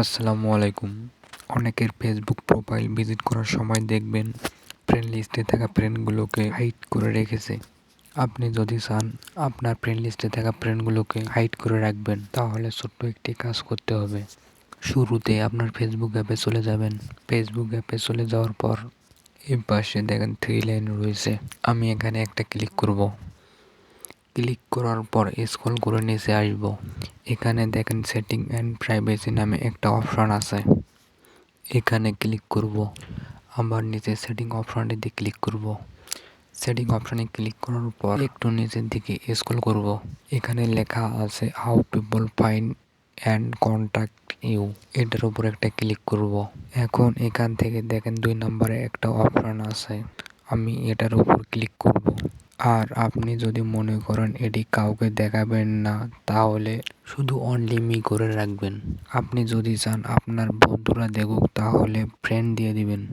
আসসালামু আলাইকুম। অনেকের ফেসবুক প্রোফাইল ভিজিট করার সময় দেখবেন ফ্রেন্ড লিস্টে থাকা ফ্রেন্ডগুলোকে হাইড করে রেখেছে। আপনি যদি চান আপনার ফ্রেন্ড লিস্টে থাকা ফ্রেন্ডগুলোকে হাইড করে রাখবেন, তাহলে ছোট্ট একটি কাজ করতে হবে। শুরুতে আপনার ফেসবুক অ্যাপে চলে যাবেন। ফেসবুক অ্যাপে চলে যাওয়ার পর এই পাশে দেখেন থ্রি লাইন রয়েছে। আমি এখানে একটা ক্লিক করব। ক্লিক করার পর স্ক্রল করে নিচে আসব। এখানে দেখেন সেটিং অ্যান্ড প্রাইভেসি নামে একটা অপশান আছে। এখানে ক্লিক করব। আবার নিচে সেটিং অপশানটিতে ক্লিক করব। সেটিং অপশানে ক্লিক করার পর একটু নিচের দিকে স্ক্রল করব। এখানে লেখা আছে how people fine and contact you এটার উপর একটা ক্লিক করব। এখন এখান থেকে দেখেন দুই নম্বরে একটা অপশান আছে। আমি এটার উপর ক্লিক করব। আর আপনি যদি মনে করেন এটি কাউকে দেখাবেন না, তাহলে শুধু অনলি মি করে রাখবেন। আপনি যদি চান আপনার বন্ধুরা দেখুক, তাহলে ফ্রেন্ড দিয়ে দিবেন।